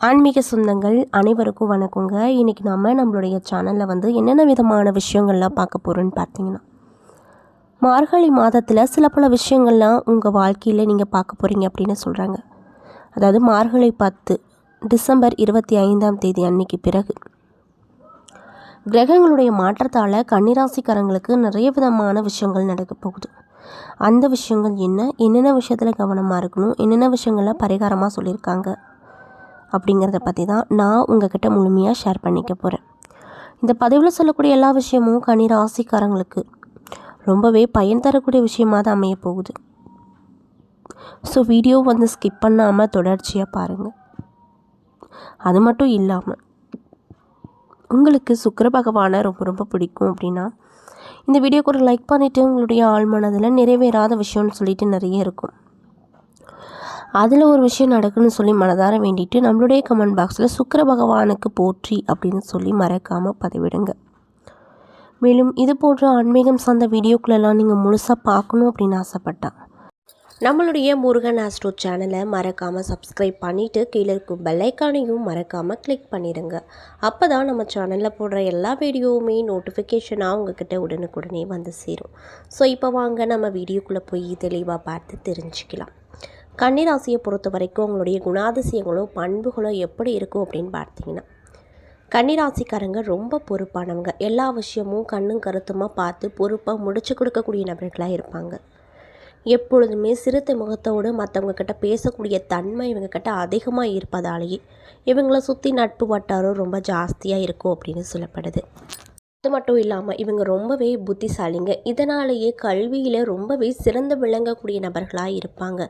ஆன்மீக சொந்தங்கள் அனைவருக்கும் வணக்கங்க. இன்றைக்கி நம்ம நம்மளுடைய சேனலில் வந்து என்னென்ன விதமான விஷயங்கள்லாம் பார்க்க போகிறோன்னு பார்த்தீங்கன்னா மார்கழி மாதத்தில் சில பல விஷயங்கள்லாம் உங்கள் வாழ்க்கையில் நீங்கள் பார்க்க போகிறீங்க அப்படின்னு சொல்கிறாங்க அதாவது மார்கழி பத்து டிசம்பர் இருபத்தி ஐந்தாம் தேதி அன்னைக்கு பிறகு. கிரகங்களுடைய மாற்றத்தால் கன்னிராசிக்காரங்களுக்கு நிறைய விதமான விஷயங்கள் நடக்க போகுது. அந்த விஷயங்கள் என்ன என்னென்ன விஷயத்தில் கவனமாக இருக்கணும் என்னென்ன விஷயங்கள்லாம் பரிகாரமாக சொல்லியிருக்காங்க அப்படிங்கிறத பற்றி தான் நான் உங்ககிட்ட முழுமையாக ஷேர் பண்ணிக்க போகிறேன் இந்த பதிவில் சொல்லக்கூடிய எல்லா விஷயமும் கனி ராசிக்காரங்களுக்கு ரொம்பவே பயன் தரக்கூடிய விஷயமாக தான் அமைய போகுது. ஸோ வீடியோ வந்து ஸ்கிப் பண்ணாமல் தொடர்ச்சியாக பாருங்கள் அது மட்டும் இல்லாமல் உங்களுக்கு சுக்கர பகவானை ரொம்ப ரொம்ப பிடிக்கும் அப்படின்னா இந்த வீடியோக்கு ஒரு லைக் பண்ணிவிட்டு உங்களுடைய ஆழ்மனதில் நிறைவேறாத விஷயம்னு சொல்லிட்டு நிறைய இருக்கும். அதில் ஒரு விஷயம் நடக்குன்னு சொல்லி மனதார வேண்டிட்டு நம்மளுடைய கமெண்ட் பாக்ஸில் சுக்கிர பகவானுக்கு போற்றி அப்படின்னு சொல்லி மறக்காமல் பதிவிடுங்க. மேலும் இது போன்ற ஆன்மீகம் சார்ந்த வீடியோக்களெல்லாம் நீங்கள் முழுசாக பார்க்கணும் அப்படின்னு ஆசைப்பட்டா நம்மளுடைய முருகன் ஆஸ்ட்ரோ சேனலை மறக்காமல் சப்ஸ்கிரைப் பண்ணிவிட்டு கீழே இருக்கும் பெல்லைக்கானையும் மறக்காமல் கிளிக் பண்ணிடுங்க. அப்போ தான் நம்ம சேனலில் போடுற எல்லா வீடியோவுமே நோட்டிஃபிகேஷனாக உங்ககிட்ட உடனுக்குடனே வந்து சேரும். ஸோ இப்போ வாங்க நம்ம வீடியோக்குள்ளே போய் தெளிவாக பார்த்து தெரிஞ்சுக்கலாம். கன்னிராசியை பொறுத்த வரைக்கும் உங்களுடைய குணாதிசயங்களோ பண்புகளோ எப்படி இருக்கும் அப்படின்னு பார்த்தீங்கன்னா கன்னிராசிக்காரங்க ரொம்ப பொறுப்பானவங்க. எல்லா விஷயமும் கண்ணும் கருத்துமாக பார்த்து பொறுப்பாக முடிச்சு கொடுக்கக்கூடிய நபர்களாக இருப்பாங்க. எப்பொழுதுமே சிறுத்தை முகத்தோடு மற்றவங்க கிட்ட பேசக்கூடிய தன்மை இவங்க கிட்ட அதிகமாக இருப்பதாலேயே இவங்களை சுற்றி நட்பு வட்டாரம் ரொம்ப ஜாஸ்தியாக இருக்கும் அப்படின்னு சொல்லப்படுது. அது மட்டும் இல்லாமல் இவங்க ரொம்பவே புத்திசாலிங்க. இதனாலேயே கல்வியில் ரொம்பவே சிறந்து விளங்கக்கூடிய நபர்களாக இருப்பாங்க.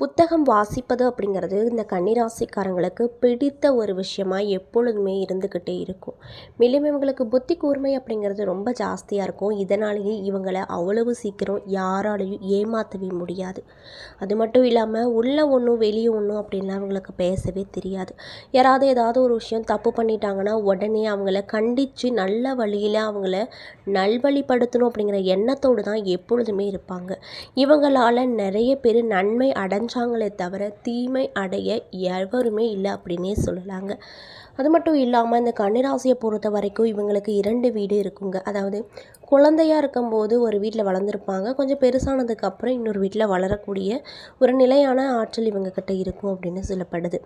புத்தகம் வாசிப்பது அப்படிங்கிறது இந்த கன்னிராசிக்காரங்களுக்கு பிடித்த ஒரு விஷயமாக எப்பொழுதுமே இருந்துக்கிட்டே இருக்கும். மேலும் இவங்களுக்கு புத்தி கூர்மை அப்படிங்கிறது ரொம்ப ஜாஸ்தியாக இருக்கும். இதனாலேயே இவங்களை அவ்வளவு சீக்கிரம் யாராலையும் ஏமாற்றவே முடியாது. அது மட்டும் இல்லாமல் உள்ளே ஒன்றும் வெளியே ஒன்றும் அப்படின்லாம் இவங்களுக்கு பேசவே தெரியாது. யாராவது ஏதாவது ஒரு விஷயம் தப்பு பண்ணிட்டாங்கன்னா உடனே அவங்கள கண்டித்து நல்ல வழியில் அவங்கள நல்வழிப்படுத்தணும் அப்படிங்கிற எண்ணத்தோடு தான் எப்பொழுதுமே இருப்பாங்க. இவங்களால் நிறைய பேர் நன்மை அடைஞ்ச அடைஞ்சாங்களே தவிர தீமை அடைய எவருமே இல்லை அப்படின்னே சொல்லலாங்க. அது மட்டும் இல்லாமல் இந்த கன்னிராசியை பொறுத்த வரைக்கும் இவங்களுக்கு இரண்டு வீடு இருக்குங்க. அதாவது குழந்தையாக இருக்கும்போது ஒரு வீட்டில் வளர்ந்துருப்பாங்க. கொஞ்சம் பெருசானதுக்கப்புறம் இன்னொரு வீட்டில் வளரக்கூடிய ஒரு நிலையான ஆற்றல் இவங்கக்கிட்ட இருக்கும் அப்படின்னு சொல்லப்படுது.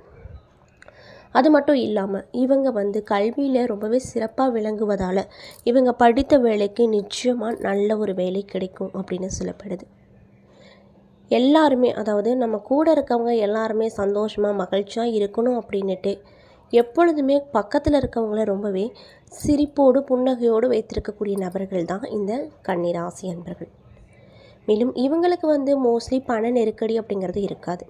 அது மட்டும் இல்லாமல் இவங்க வந்து கல்வியில் ரொம்பவே சிறப்பாக விளங்குவதால் இவங்க படித்த வேலைக்கு நிச்சயமாக நல்ல ஒரு வேலை கிடைக்கும் அப்படின்னு சொல்லப்படுது. எல்லாருமே அதாவது நம்ம கூட இருக்கவங்க எல்லாருமே சந்தோஷமாக மகிழ்ச்சியாக இருக்கணும் அப்படின்னுட்டு எப்பொழுதுமே பக்கத்தில் இருக்கவங்கள ரொம்பவே சிரிப்போடு புன்னகையோடு வைத்திருக்கக்கூடிய நபர்கள் தான் இந்த கன்னிராசி அன்பர்கள். மேலும் இவங்களுக்கு வந்து மோஸ்ட்லி பண நெருக்கடி அப்படிங்கிறது இருக்காது.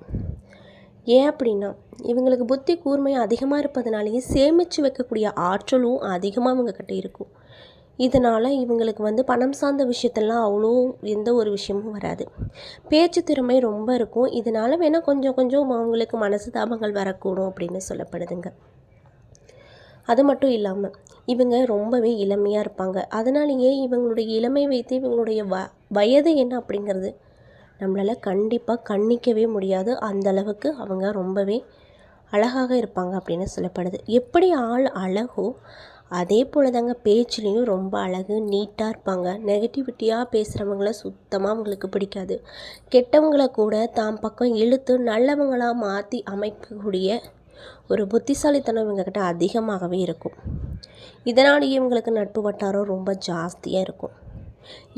ஏன் அப்படின்னா இவங்களுக்கு புத்தி கூர்மை அதிகமாக இருப்பதனாலேயே சேமித்து வைக்கக்கூடிய ஆற்றலும் அதிகமாக இவங்கக்கிட்ட இருக்கும். இதனால் இவங்களுக்கு வந்து பணம் சார்ந்த விஷயத்தெல்லாம் அவ்வளோ எந்த ஒரு விஷயமும் வராது. பேச்சு திறமை ரொம்ப இருக்கும். இதனால் வேணால் கொஞ்சம் கொஞ்சம் அவங்களுக்கு மனசு தாபங்கள் வரக்கூடும் அப்படின்னு சொல்லப்படுதுங்க. அது மட்டும் இல்லாமல் இவங்க ரொம்பவே இளமையாக இருப்பாங்க. அதனாலேயே இவங்களுடைய இளமை வைத்து இவங்களுடைய வ வயது என்ன அப்படிங்கிறது நம்மளால் கண்டிப்பாக கண்ணிக்கவே முடியாது. அந்த அளவுக்கு அவங்க ரொம்பவே அழகாக இருப்பாங்க அப்படின்னு சொல்லப்படுது. எப்படி ஆள் அழகோ அதே போல் தாங்க பேச்சுலேயும் ரொம்ப அழகு நீட்டாக இருப்பாங்க. நெகட்டிவிட்டியாக பேசுகிறவங்கள சுத்தமாக அவங்களுக்கு பிடிக்காது. கெட்டவங்களை கூட தாம் பக்கம் இழுத்து நல்லவங்களாக மாற்றி அமைக்கக்கூடிய ஒரு புத்திசாலித்தனம் இவங்கக்கிட்ட அதிகமாகவே இருக்கும். இதனாலேயே இவங்களுக்கு நட்பு வட்டாரம் ரொம்ப ஜாஸ்தியாக இருக்கும்.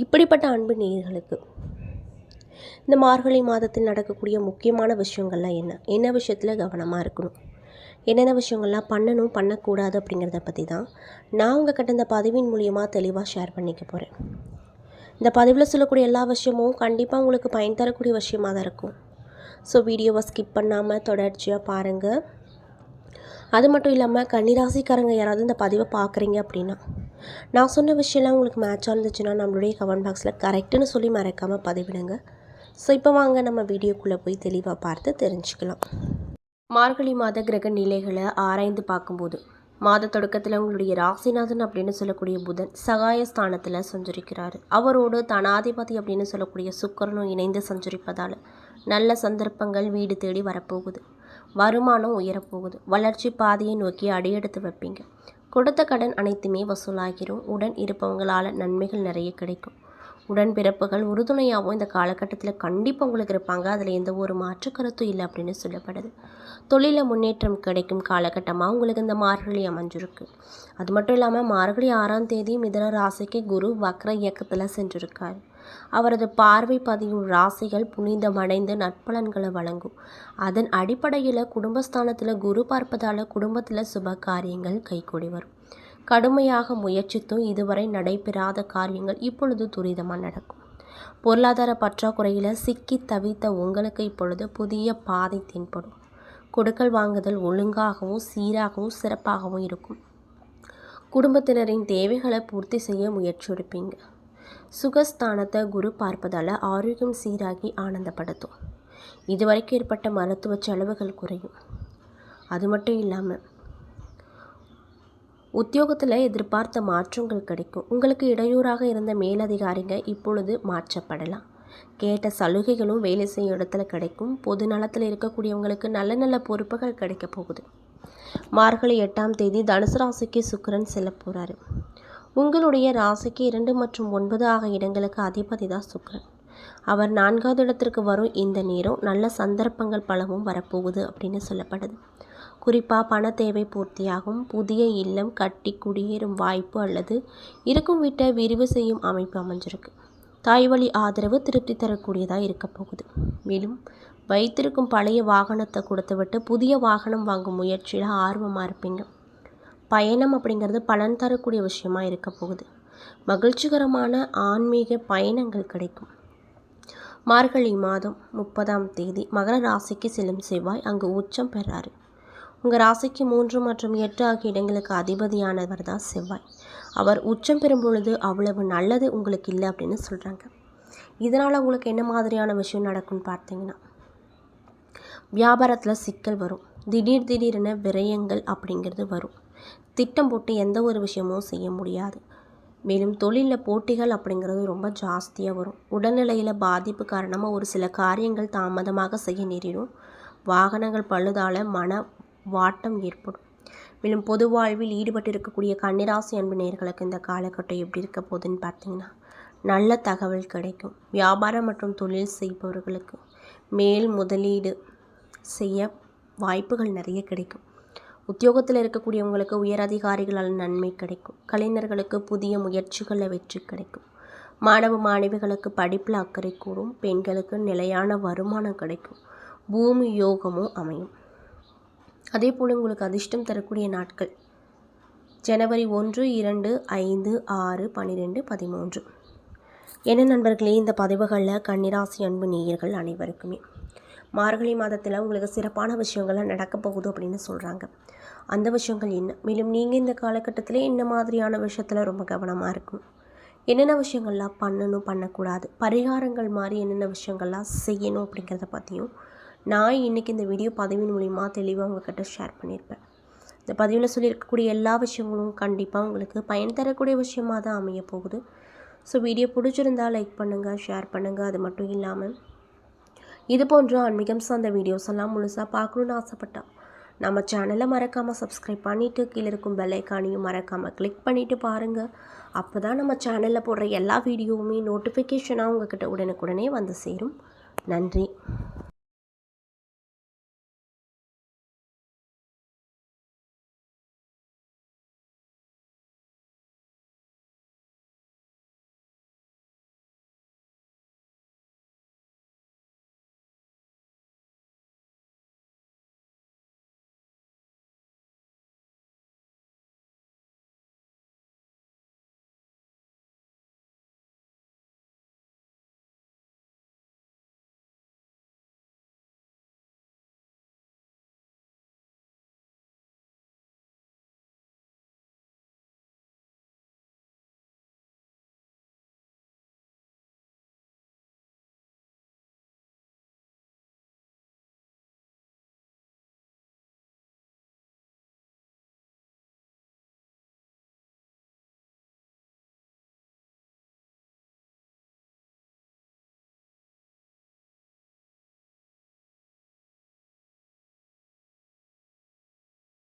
இப்படிப்பட்ட அன்பு நீர்களுக்கு இந்த மார்கழி மாதத்தில் நடக்கக்கூடிய முக்கியமான விஷயங்கள்லாம் என்ன? என்ன விஷயத்தில் கவனமாக இருக்கணும்? என்னென்ன விஷயங்கள்லாம் பண்ணணும் பண்ணக்கூடாது அப்படிங்கிறத பற்றி தான் நான் உங்கள் கிட்ட இந்த பதிவின் மூலியமாக தெளிவாக ஷேர் பண்ணிக்க போகிறேன் இந்த பதிவில் சொல்லக்கூடிய எல்லா விஷயமும் கண்டிப்பாக உங்களுக்கு பயன் தரக்கூடிய விஷயமாக தான் இருக்கும். ஸோ வீடியோவை ஸ்கிப் பண்ணாமல் தொடர்ச்சியாக பாருங்கள் அது மட்டும் இல்லாமல் கன்னிராசிக்காரங்க யாராவது இந்த பதிவை பார்க்குறீங்க அப்படின்னா நான் சொன்ன விஷயம்லாம் உங்களுக்கு மேட்சாக இருந்துச்சுன்னா நம்மளுடைய கமெண்ட் பாக்ஸில் கரெக்டுன்னு சொல்லி மறக்காமல் பதிவிடுங்க. ஸோ இப்போ வாங்க நம்ம வீடியோக்குள்ளே போய் தெளிவாக பார்த்து தெரிஞ்சுக்கலாம். மார்கழி மாத கிரக நிலைகளை ஆராய்ந்து பார்க்கும்போது மாத தொடக்கத்தில் உங்களுடைய ராசிநாதன் அப்படின்னு சொல்லக்கூடிய புதன் சகாயஸ்தானத்தில் சஞ்சரிக்கிறார். அவரோடு தனாதிபதி அப்படின்னு சொல்லக்கூடிய சுக்கரனும் இணைந்து சஞ்சரிப்பதால் நல்ல சந்தர்ப்பங்கள் வீடு தேடி வரப்போகுது. வருமானம் உயரப்போகுது. வளர்ச்சி பாதையை நோக்கி அடியெடுத்து வைப்பீங்க. கொடுத்த கடன் அனைத்துமே வசூலாகிரும். உடன் இருப்பவங்களால் நன்மைகள் நிறைய கிடைக்கும். உடன்பிறப்புகள் உறுதுணையாகவும் இந்த காலகட்டத்தில் கண்டிப்பாக உங்களுக்கு இருப்பாங்க. அதில் எந்த ஒரு மாற்று கருத்தும் இல்லை அப்படின்னு சொல்லப்படுது. தொழிலில் முன்னேற்றம் கிடைக்கும் காலகட்டமாக உங்களுக்கு இந்த மார்கழி அமைஞ்சிருக்கு. அது மட்டும் இல்லாமல் மார்கழி ஆறாம் தேதி மிதன ராசிக்கு குரு வக்ர இயக்கத்தில் சென்றிருக்கார். அவரது பார்வை பதியும் ராசிகள் புனிதமடைந்து நற்பலன்களை வழங்கும். அதன் அடிப்படையில் குடும்பஸ்தானத்தில் குரு பார்ப்பதால் குடும்பத்தில் சுப காரியங்கள் கைகூடி வரும். கடுமையாக முயற்சித்தும் இதுவரை நடைபெறாத காரியங்கள் இப்பொழுது துரிதமாக நடக்கும். பொருளாதார பற்றாக்குறையில் சிக்கி தவித்த உங்களுக்கு இப்பொழுது புதிய பாதை தென்படும். கொடுக்கல் வாங்குதல் ஒழுங்காகவும் சீராகவும் சிறப்பாகவும் இருக்கும். குடும்பத்தினரின் தேவைகளை பூர்த்தி செய்ய முயற்சி எடுப்பீங்க. சுகஸ்தானத்தை குரு பார்ப்பதால் ஆரோக்கியம் சீராகி ஆனந்தப்படுத்தும். இதுவரைக்கும் ஏற்பட்ட மருத்துவ செலவுகள் குறையும். அது மட்டும் இல்லாமல் உத்தியோகத்தில் எதிர்பார்த்த மாற்றங்கள் கிடைக்கும். உங்களுக்கு இடையூறாக இருந்த மேலதிகாரிங்க இப்பொழுது மாற்றப்படலாம். கேட்ட சலுகைகளும் வேலை செய்யும் இடத்துல கிடைக்கும். பொது நலத்தில் இருக்கக்கூடியவங்களுக்கு நல்ல நல்ல பொறுப்புகள் கிடைக்க போகுது. மார்கழி எட்டாம் தேதி தனுசு ராசிக்கு சுக்கரன் செல்ல போகிறாரு உங்களுடைய ராசிக்கு இரண்டு மற்றும் ஒன்பது ஆக இடங்களுக்கு அதிபதி தான் சுக்கரன். அவர் நான்காவது இடத்திற்கு வரும் இந்த நேரம் நல்ல சந்தர்ப்பங்கள் பலவும் வரப்போகுது அப்படின்னு சொல்லப்படுது. குறிப்பாக பண தேவை பூர்த்தியாகும் புதிய இல்லம் கட்டி குடியேறும் வாய்ப்பு அல்லது இருக்கும் வீட்டை விரிவு செய்யும் அமைப்பு அமைஞ்சிருக்கு. தாய்வழி ஆதரவு திருப்தி தரக்கூடியதாக இருக்க போகுது. மேலும் வைத்திருக்கும் பழைய வாகனத்தை கொடுத்து விட்டு புதிய வாகனம் வாங்கும் முயற்சியில் ஆர்வமாக இருப்பீங்க. பயணம் அப்படிங்கிறது பலன் தரக்கூடிய விஷயமா இருக்க போகுது. மகிழ்ச்சிகரமான ஆன்மீக பயணங்கள் கிடைக்கும். மார்கழி மாதம் முப்பதாம் தேதி மகர ராசிக்கு செல்லும் செவ்வாய் அங்கு உச்சம் பெறாரு. உங்கள் ராசிக்கு மூன்று மற்றும் எட்டு ஆகிய இடங்களுக்கு அதிபதியானவர் தான் செவ்வாய். அவர் உச்சம் பெறும் பொழுது அவ்வளவு நல்லது உங்களுக்கு இல்லை அப்படின்னு சொல்கிறாங்க இதனால் உங்களுக்கு என்ன மாதிரியான விஷயம் நடக்கும்னு பார்த்தீங்கன்னா வியாபாரத்தில் சிக்கல் வரும். திடீர் திடீரென விரயங்கள் அப்படிங்கிறது வரும். திட்டம் போட்டு எந்த ஒரு விஷயமும் செய்ய முடியாது. மேலும் தொழிலில் போட்டிகள் அப்படிங்கிறது ரொம்ப ஜாஸ்தியாக வரும். உடல்நிலையில் பாதிப்பு காரணமாக ஒரு சில காரியங்கள் தாமதமாக செய்ய நேரிடும். வாகனங்கள் பழுதால் மன வாட்டம் ஏற்படும். மேலும் பொது வாழ்வில் ஈடுபட்டு இருக்கக்கூடிய கன்னிராசி அன்பு நேர்களுக்கு இந்த காலகட்டம் எப்படி இருக்க போகுதுன்னு பார்த்தீங்கன்னா நல்ல தகவல் கிடைக்கும். வியாபாரம் மற்றும் தொழில் செய்பவர்களுக்கு மேல் முதலீடு செய்ய வாய்ப்புகள் நிறைய கிடைக்கும். உத்தியோகத்தில் இருக்கக்கூடியவங்களுக்கு உயர் அதிகாரிகளால் நன்மை கிடைக்கும். கலைஞர்களுக்கு புதிய முயற்சிகளில் வெற்றி கிடைக்கும். மாணவ மாணவிகளுக்கு படிப்பில் அக்கறை கூடும். பெண்களுக்கு நிலையான வருமானம் கிடைக்கும். பூமி யோகமும் அமையும். அதே போல் உங்களுக்கு அதிர்ஷ்டம் தரக்கூடிய நாட்கள். ஜனவரி ஒன்று இரண்டு ஐந்து ஆறு பன்னிரெண்டு பதிமூன்று. என்ன நண்பர்களே இந்த பதிவுகளில் கன்னிராசி அன்பு நேயர்கள் அனைவருக்குமே. மார்கழி மாதத்தில் உங்களுக்கு சிறப்பான விஷயங்கள்லாம் நடக்க போகுது அப்படின்னு சொல்கிறாங்க அந்த விஷயங்கள் என்ன? மேலும் நீங்கள் இந்த காலகட்டத்தில் என்ன மாதிரியான விஷயத்தில் ரொம்ப கவனமாக இருக்கும் என்னென்ன விஷயங்கள்லாம் பண்ணணும் பண்ணக்கூடாது? பரிகாரங்கள் மாதிரி என்னென்ன விஷயங்கள்லாம் செய்யணும் அப்படிங்கிறத பற்றியும் நான் இன்றைக்கி இந்த வீடியோ பதிவின் மூலிமா தெளிவாக உங்கள்கிட்ட ஷேர் பண்ணியிருப்பேன். இந்த பதிவில் சொல்லியிருக்கக்கூடிய எல்லா விஷயங்களும் கண்டிப்பாக உங்களுக்கு பயன் தரக்கூடிய விஷயமாக தான் அமைய போகுது. ஸோ வீடியோ பிடிச்சிருந்தால் லைக் பண்ணுங்கள் ஷேர் பண்ணுங்கள் அது மட்டும் இல்லாமல் இது போன்ற ஆன்மீகம் சார்ந்த வீடியோஸ் எல்லாம் முழுசாக பார்க்கணுன்னு ஆசைப்பட்டா நம்ம சேனலை மறக்காமல் சப்ஸ்கிரைப் பண்ணிவிட்டு கீழே இருக்கும் பெல்லைக்கானையும் மறக்காமல் கிளிக் பண்ணிவிட்டு பாருங்கள் அப்போ தான் நம்ம சேனலில் போடுற எல்லா வீடியோவுமே நோட்டிஃபிகேஷனாக உங்கள்கிட்ட உடனுக்குடனே வந்து சேரும். நன்றி.